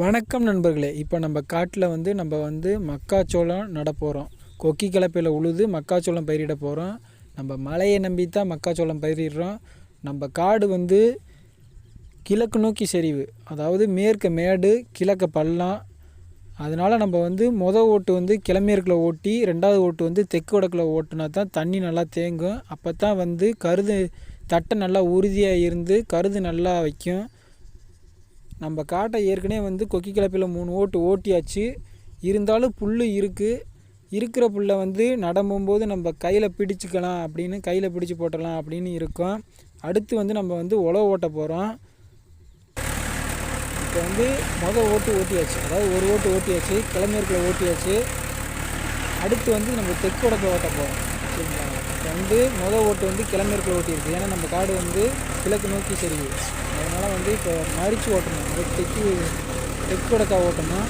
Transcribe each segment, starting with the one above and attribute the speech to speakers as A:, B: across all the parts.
A: வணக்கம் நண்பர்களே. இப்போ நம்ம காட்டில் வந்து நம்ம வந்து மக்காச்சோளம் நட போகிறோம் கொக்கி கலப்பையில் உழுது மக்காச்சோளம் பயிரிட போகிறோம் நம்ம மழையை நம்பி தான் மக்காச்சோளம் பயிரிடுறோம். நம்ம காடு வந்து கிழக்கு நோக்கி சரிவு அதாவது மேற்கு மேடு கிழக்க பள்ளம். அதனால் நம்ம வந்து மொதல் ஓட்டு வந்து கிழமேற்கில் ஓட்டி ரெண்டாவது ஓட்டு வந்து தெற்கு வடக்கில் ஓட்டுனா தான் தண்ணி நல்லா தேங்கும். அப்போ தான் வந்து கருது தட்டை நல்லா உறுதியாக இருந்து கருது நல்லா வைக்கும். நம்ம காட்டை ஏற்கனவே வந்து கொக்கி கிளப்பில் மூணு ஓட்டு ஓட்டியாச்சு. இருந்தாலும் புல் இருக்குது இருக்கிற புல்லை வந்து நடம்பும்போது நம்ம கையில் பிடிச்சிக்கலாம் அப்படின்னு கையில் பிடிச்சி போட்டலாம் அப்படின்னு இருக்கோம். அடுத்து வந்து நம்ம வந்து உழவு ஓட்ட போகிறோம் இப்போ வந்து மொதல் ஓட்டு ஓட்டியாச்சு. அதாவது ஒரு ஓட்டு ஓட்டியாச்சு. கிளமேற்கில் ஓட்டியாச்சு. அடுத்து வந்து நம்ம தெற்கு வடக்கில் ஓட்ட போகிறோம் சரிங்களா? வந்து மொதல் ஓட்டு வந்து கிளமேற்கில் ஓட்டியிருக்கு ஏன்னா நம்ம காடு வந்து கிழக்கு நோக்கி சரியுது அதனால் வந்து இப்போ மறித்து ஓட்டணும். அது தெற்கு தெற்கு வடக்கா ஓட்டணும்.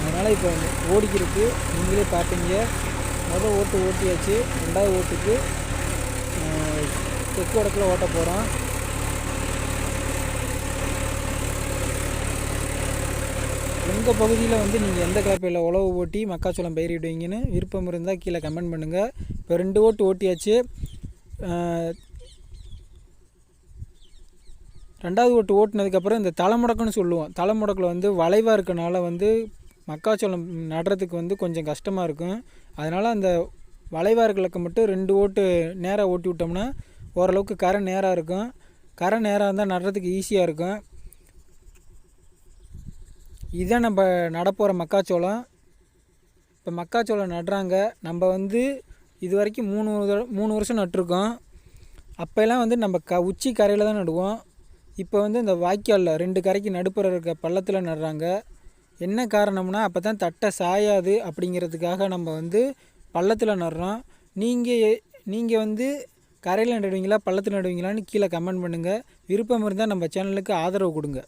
A: அதனால் இப்போ ஓடிக்கிறதுக்கு நீங்களே பார்ப்பீங்க மொதல் ஓட்டு ஓட்டியாச்சு. ரெண்டாவது ஓட்டுக்கு தெற்கு வடக்கில் ஓட்ட போகிறோம் உங்கள் பகுதியில் வந்து நீங்கள் எந்த கலப்பையில் உழவு ஓட்டி மக்காச்சோளம் பயிரிடுவீங்கன்னு விருப்பம் இருந்தால் கீழே கமெண்ட் பண்ணுங்கள் இப்போ ரெண்டு ஓட்டு ஓட்டியாச்சு. ரெண்டாவது ஓட்டு ஓட்டினதுக்கப்புறம் இந்த தலைமுடக்குன்னு சொல்லுவோம். தலைமுடக்கில் வந்து வளைவாக இருக்கனால வந்து மக்காச்சோளம் நடுறதுக்கு வந்து கொஞ்சம் கஷ்டமாக இருக்கும். அதனால் அந்த வளைவாக இருக்கலுக்கு மட்டும் ரெண்டு ஓட்டு நேராக ஓட்டி விட்டோம்னா ஓரளவுக்கு கரை நேராக இருக்கும். கரை நேராக இருந்தால் நடுறதுக்கு ஈஸியாக இருக்கும். இதுதான் நம்ம நடப்போகிற மக்காச்சோளம். இப்போ மக்காச்சோளம் நடுறாங்க. நம்ம வந்து இது வரைக்கும் மூணு மூணு வருஷம் நட்டிருக்கோம். அப்போல்லாம் வந்து நம்ம க உச்சி கரையில் தான் நடுவோம். இப்போ வந்து இந்த வாய்க்காலில் ரெண்டு கரைக்கு நடுப்புற இருக்க பள்ளத்தில் நடுறாங்க. என்ன காரணம்னா அப்போ தான் தட்டை சாயாது அப்படிங்கிறதுக்காக நம்ம வந்து பள்ளத்தில் நடுறோம். நீங்கள் நீங்கள் வந்து கரையில் நடுவீங்களா பள்ளத்தில் நடுவீங்களான்னு கீழே கமெண்ட் பண்ணுங்கள் விருப்பம் இருந்தால் நம்ம சேனலுக்கு ஆதரவு கொடுங்க.